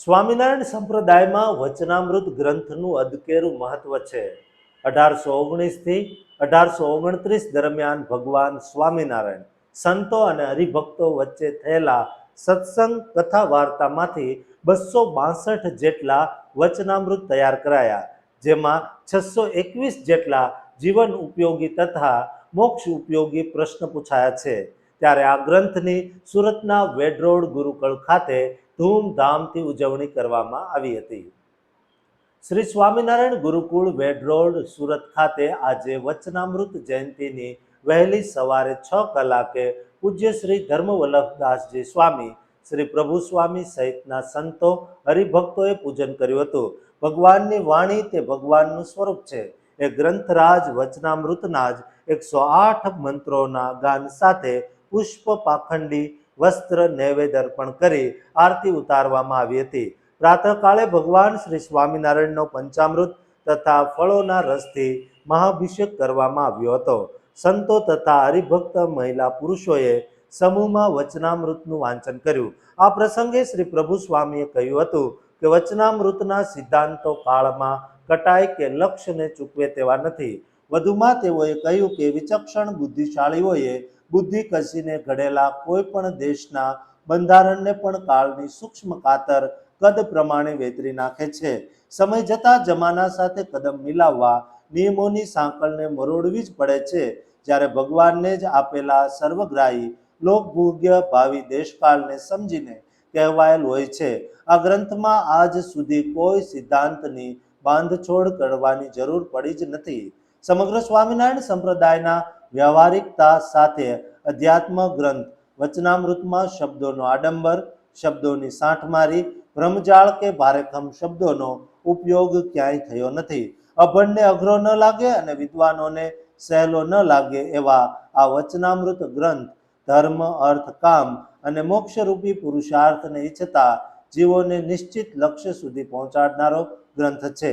સ્વામિનારાયણ સંપ્રદાયમાં વચનામૃત ગ્રંથનું અદકેરું મહત્વ છે. અઢારસો ઓગણીસથી અઢારસો ઓગણત્રીસ દરમિયાન ભગવાન સ્વામિનારાયણ સંતો અને હરિભક્તો વચ્ચે થયેલા સત્સંગ કથા વાર્તામાંથી બસો બાસઠ જેટલા વચનામૃત તૈયાર કરાયા, જેમાં છસો એકવીસ જેટલા જીવન ઉપયોગી તથા મોક્ષ ઉપયોગી પ્રશ્ન પૂછાયા છે. ત્યારે આ ગ્રંથની સુરતના વેડરોડ ગુરુકળ ખાતે ધૂમધામથી ઉજવણી કરવામાં આવી હતી. શ્રી સ્વામિનારાયણ ગુરુકુળ વેડરોડ સુરત ખાતે આજે વચનામૃત જયંતિની વહેલી સવારે છ કલાકે પૂજ્ય શ્રી ધર્મવલ્લભદાસજી સ્વામી, શ્રી પ્રભુ સ્વામી સહિતના સંતો હરિભક્તોએ પૂજન કર્યું હતું. ભગવાનની વાણી તે ભગવાનનું સ્વરૂપ છે. એ ગ્રંથરાજ વચનામૃતના જ એકસો આઠ મંત્રોના ગાન સાથે પુષ્પ પાખંડી વસ્ત્ર નૈવેદ્ય અર્પણ કરી આરતી ઉતારવામાં આવી હતી. પ્રાતઃકાળે ભગવાન શ્રી સ્વામિનારાયણનો પંચામૃત તથા ફળોના રસથી મહાભિષેક કરવામાં આવ્યો હતો. સંતો તથા હરિભક્ત મહિલા પુરુષોએ સમૂહમાં વચનામૃતનું વાંચન કર્યું. આ પ્રસંગે શ્રી પ્રભુ સ્વામીએ કહ્યું હતું કે વચનામૃતના સિદ્ધાંતો કાળમાં કટાય કે લક્ષ્યને ચૂકવે તેવા નથી. વધુમાં તેઓએ કહ્યું કે વિચક્ષણ બુદ્ધિશાળીઓએ બુદ્ધિ કસીને ઘડેલા કોઈ પણ દેશના બંધારણને પણ કાળની સૂક્ષ્મ કાતર કદ પ્રમાણે વેતરી નાખે છે. સમય જતા જમાના સાથે કદમ મિલાવવા નિયમોની સાંકળને મરોડવી જ પડે છે. જ્યારે ભગવાનને જ આપેલા સર્વગ્રાહી, લોકભોગ્ય, ભાવિ દેશકાળને સમજીને કહેવાયેલ હોય છે. આ ગ્રંથમાં આજ સુધી કોઈ સિદ્ધાંતની બાંધછોડ કરવાની જરૂર પડી જ નથી. સમગ્ર સ્વામિનારાયણ સંપ્રદાયના વ્યવહારિકતા સાથે અધ્યાત્મ ગ્રંથ, વચનામૃતમાં શબ્દોનો આડંબર, શબ્દોની સાંઠમારી ભ્રમજાળ કે ભારેખમ શબ્દોનો ઉપયોગ ક્યાંય થયો નથી. અભણને અઘરો ન લાગે અને વિદ્વાનોને સહેલો ન લાગે એવા આ વચનામૃત ગ્રંથ ધર્મ, અર્થ, કામ અને મોક્ષરૂપી પુરુષાર્થને ઈચ્છતા જીવોને નિશ્ચિત લક્ષ્ય સુધી પહોંચાડનારો ગ્રંથ છે.